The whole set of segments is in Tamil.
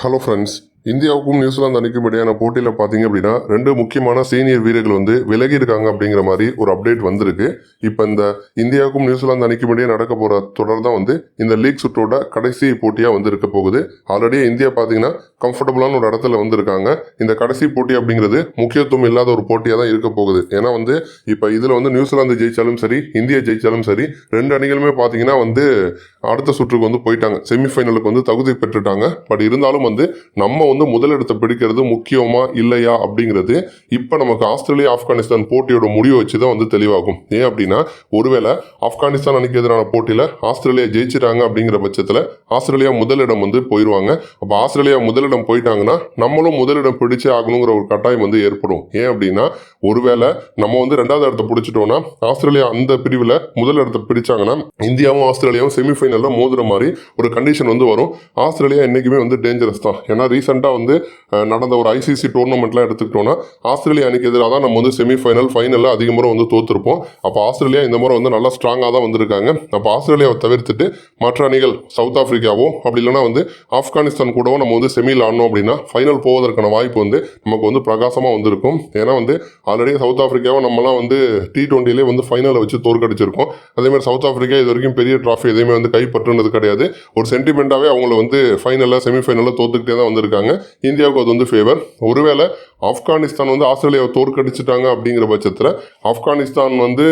Hello friends, இந்தியாவுக்கும் நியூசிலாந்து அணிக்கும் இடையான போட்டியில் பார்த்தீங்க அப்படின்னா ரெண்டு முக்கியமான சீனியர் வீரர்கள் வந்து விலகி இருக்காங்க அப்படிங்கிற மாதிரி ஒரு அப்டேட் வந்திருக்கு. இப்போ இந்த இந்தியாவுக்கும் நியூசிலாந்து அணிக்கும் இடையே நடக்க போகிற தொடர் தான் வந்து இந்த லீக் சுற்றோட கடைசி போட்டியாக வந்து இருக்க போகுது. ஆல்ரெடி இந்தியா பார்த்தீங்கன்னா கம்ஃபர்டபுளான ஒரு இடத்துல வந்திருக்காங்க. இந்த கடைசி போட்டி அப்படிங்கிறது முக்கியத்துவம் இல்லாத ஒரு போட்டியாக தான் இருக்க போகுது. ஏன்னா வந்து இப்போ இதில் வந்து நியூசிலாந்து ஜெயிச்சாலும் சரி இந்தியா ஜெயிச்சாலும் சரி ரெண்டு அணிகளுமே பார்த்தீங்கன்னா வந்து அடுத்த சுற்றுக்கு வந்து போயிட்டாங்க. செமிஃபைனலுக்கு வந்து தகுதி பெற்றுட்டாங்க. பட் இருந்தாலும் வந்து நம்ம வந்து முதலிடத்தை பிடிக்கிறது முக்கியமா இல்லையா அப்படிங்கிறது இப்போ நமக்கு ஆஸ்திரேலியா ஆப்கானிஸ்தான் போட்டியோட முடிவு வச்சு தான் வந்து தெளிவாகும். ஏன் அப்படின்னா ஒருவேளை ஆப்கானிஸ்தான் அணிக்கு எதிரான போட்டியில் ஆஸ்திரேலியா ஜெயிச்சிட்டாங்க அப்படிங்கிற பட்சத்தில் ஆஸ்திரேலியா முதலிடம் வந்து போயிடுவாங்க அப்போ ஆஸ்திரேலியா முதலிடம் போயிட்டாங்கன்னா நம்மளும் முதலிடம் பிடிச்சே ஆகணுங்கிற ஒரு கட்டாயம் வந்து ஏற்படும். ஏன் அப்படின்னா ஒருவேளை நம்ம வந்து ரெண்டாவது இடத்த பிடிச்சிட்டோம்னா ஆஸ்திரேலியா அந்த பிரிவில் முதல் இடத்த பிடிச்சாங்கன்னா இந்தியாவும் ஆஸ்திரேலியாவும் செமிஃபைனலில் மோதுற மாதிரி ஒரு கண்டிஷன் வந்து வரும். ஆஸ்திரேலியா என்றைக்குமே வந்து டேஞ்சரஸ் தான். ஏன்னா ரீசெண்டாக வந்து நடந்த ஒரு ஐசிசி டோர்னமெண்ட்லாம் எடுத்துக்கிட்டோம்னா ஆஸ்திரேலியா அணிக்கு எதிராக தான் நம்ம வந்து செமிஃபைனல் ஃபைனலில் அதிக முறை வந்து தோற்றுருப்போம் அப்போ ஆஸ்திரேலியா இந்த முறை வந்து நல்லா ஸ்ட்ராங்காக தான் வந்திருக்காங்க. அப்போ ஆஸ்திரேலியாவை தவிர்த்துட்டு மற்ற அணிகள் சவுத் ஆஃப்ரிக்காவோ அப்படி இல்லைனா வந்து ஆப்கானிஸ்தான் கூடவோ நம்ம வந்து செமியில் ஆடணும் அப்படின்னா ஃபைனல் போவதற்கான வாய்ப்பு வந்து நமக்கு வந்து பிரகாசமாக வந்திருக்கும். ஏன்னா வந்து ஆல்ரெடி சவுத் ஆஃப்ரிக்காவை நம்மலாம் வந்து டி டுவெண்ட்டிலே வந்து ஃபைனலை வச்சு தோற்கடிச்சிருக்கோம். அதேமாதிரி சவுத் ஆஃப்ரிக்கா இது வரைக்கும் பெரிய ட்ராஃபி எதையுமே வந்து கைப்பற்றுனது கிடையாது. ஒரு சென்டிமெண்ட்டாகவே அவங்கள வந்து ஃபைனலில் செமிஃபைனலில் தோத்துக்கிட்டே தான் வந்திருக்காங்க. இந்தியாவுக்கு அது வந்து ஃபேவர் ஒருவேளை ஆப்கானிஸ்தான் வந்து ஆஸ்திரேலியாவை தோற்கடிச்சிட்டாங்க அப்படிங்கிற பட்சத்தில் ஆப்கானிஸ்தான் வந்து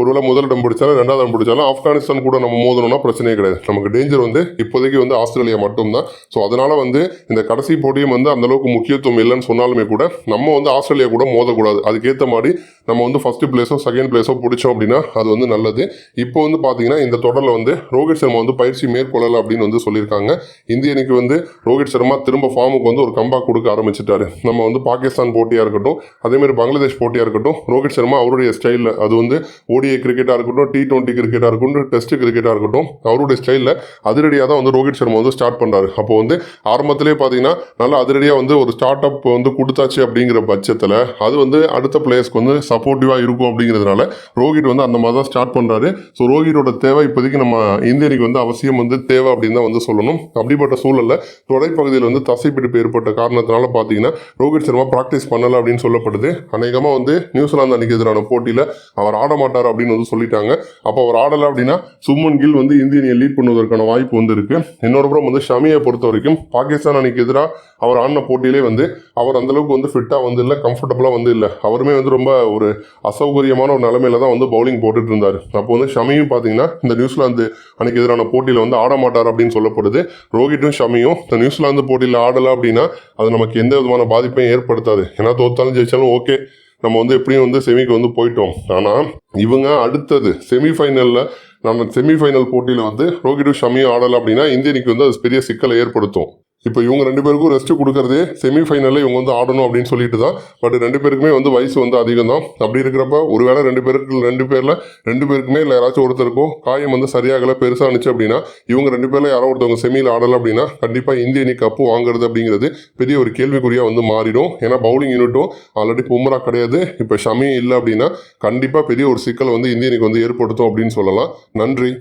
ஒருவேளை முதலிடம் பிடிச்சாலும் ரெண்டாவது இடம் பிடிச்சாலும் ஆப்கானிஸ்தான் கூட நம்ம மோதணும்னா பிரச்சனையே கிடையாது. நமக்கு டேஞ்சர் வந்து இப்போதைக்கு வந்து ஆஸ்திரேலியா மட்டும்தான். ஸோ அதனால் வந்து இந்த கடைசி போட்டியும் வந்து அந்தளவுக்கு முக்கியத்துவம் இல்லைன்னு சொன்னாலுமே கூட நம்ம வந்து ஆஸ்திரேலியா கூட மோதக்கூடாது. அதுக்கேற்ற மாதிரி நம்ம வந்து ஃபர்ஸ்ட் பிளேஸோ செகண்ட் பிளேஸோ பிடிச்சோம் அப்படின்னா அது வந்து நல்லது. இப்போ வந்து பார்த்தீங்கன்னா இந்த தொடரில் வந்து ரோஹித் சர்மா வந்து பயிற்சி மேற்கொள்ளலை அப்படின்னு வந்து சொல்லியிருக்காங்க. இந்திய அணிக்கு வந்து ரோஹித் சர்மா திரும்ப ஃபார்முக்கு வந்து ஒரு கம்பா கொடுக்க ஆரம்பிச்சிட்டாரு. நம்ம வந்து பாகிஸ்தான் போட்டியாக இருக்கட்டும் அதேமாதிரி பங்களாதேஷ் போட்டியாக இருக்கட்டும் ரோஹித் சர்மா அவருடைய ஸ்டைலில் அது வந்து ஓடிஐ கிரிக்கெட்டாக இருக்கட்டும் டி டுவெண்ட்டி கிரிக்கெட்டாக இருக்கட்டும் டெஸ்ட் கிரிக்கெட்டாக இருக்கட்டும் அவருடைய ஸ்டைலில் அதிரடியாக தான் வந்து ரோஹித் சர்மா வந்து ஸ்டார்ட் பண்ணுறாரு அப்போ வந்து ஆரம்பத்திலே பார்த்தீங்கன்னா நல்லா அதிரடியாக வந்து ஒரு ஸ்டார்ட் அப் வந்து கொடுத்தாச்சு அப்படிங்கிற பட்சத்தில் அது வந்து அடுத்த பிளேயர்ஸ்க்கு வந்து சப்போர்ட்டிவாக இருக்கும் அப்படிங்கிறதுனால ரோஹித் வந்து அந்த மாதிரி தான் ஸ்டார்ட் பண்ணுறாரு ஸோ ரோஹிட்டோட தேவை இப்போதைக்கு நம்ம இந்தியனுக்கு வந்து அவசியம் வந்து தேவை அப்படின்னு தான் வந்து சொல்லணும். அப்படிப்பட்ட சூழலில் தொடைப்பகுதியில் வந்து தசைப்பிடிப்பு ஏற்பட்ட காரணத்தினால பார்த்தீங்கன்னா ரோஹித் சர்மா ப்ராக்டிஸ் பண்ணலை அப்படின்னு சொல்லப்படுது. அநேகமாக வந்து நியூசிலாந்து அணிக்கு எதிரான போட்டியில் அவர் ஆட மாட்டார் அப்படின்னு வந்து சொல்லிட்டாங்க. அப்போ அவர் ஆடலை அப்படின்னா சும்மன் கில் வந்து இந்திய லீட் பண்ணுவதற்கான வாய்ப்பு வந்து இருக்கு. இன்னொரு புறம் வந்து ஷமியை பொறுத்த வரைக்கும் பாகிஸ்தான் அன்னைக்கு எதிராக அவர் ஆடின போட்டியிலே வந்து அவர் அந்த அளவுக்கு வந்து ஃபிட்டாக வந்து இல்லை கம்ஃபர்டபுளாக வந்து இல்லை. அவருமே வந்து ரொம்ப ஒரு அசௌகரியமான ஒரு நிலைமையில தான் வந்து பவுலிங் போட்டுட்டு இருந்தார். அப்போ வந்து ஷமியும் பார்த்தீங்கன்னா இந்த நியூசிலாந்து அணிக்கு எதிரான போட்டியில் வந்து ஆட மாட்டார் அப்படின்னு சொல்லப்படுது. ரோஹித்தும் ஷமியும் இந்த நியூசிலாந்து போட்டியில் ஆடலை அப்படின்னா அது நமக்கு எந்த விதமான பாதிப்பையும் பத்தாது ஏன்னா தோத்தாலும் ஜெயிச்சாலும் ஓகே நம்ம வந்து எப்படியும் வந்து செமிக்கு வந்து போயிட்டோம். ஆனால் இவங்க அடுத்தது செமிஃபைனலில் நம்ம செமிஃபைனல் போட்டியில் வந்து ரோஹித்தும் ஷமியும் ஆடலை அப்படின்னா இந்திய வந்து அது பெரிய சிக்கலை ஏற்படுத்தும். இப்போ இவங்க ரெண்டு பேருக்கும் ரெஸ்ட் கொடுக்கறதே செமிஃபைனலில் இவங்க வந்து ஆடணும் அப்படின்னு சொல்லிட்டு தான். பட் ரெண்டு பேருக்குமே வந்து வயசு வந்து அதிகம் தான் அப்படி இருக்கிறப்ப ஒருவேளை ரெண்டு பேருக்கு ரெண்டு பேரில் ரெண்டு பேருக்குமே இல்லை யாராச்சும் ஒருத்தருக்கும் காயம் வந்து சரியாகலை பெருசாக இருந்துச்சு அப்படின்னா இவங்க ரெண்டு பேரில் யாரோ ஒருத்தவங்க செமியில் ஆடலை அப்படின்னா கண்டிப்பாக இந்திய அணி கப்பு வாங்குறது அப்படிங்கிறது பெரிய ஒரு கேள்விக்குறியாக வந்து மாறிடும். ஏன்னா பவுலிங் யூனிட்டும் ஆல்ரெடி பும்ரா கிடையாது. இப்போ ஷமி இல்லை அப்படின்னா கண்டிப்பாக பெரிய ஒரு சிக்கலை வந்து இந்திய அணிக்கு வந்து ஏற்படுத்தும் அப்படின்னு சொல்லலாம். நன்றி.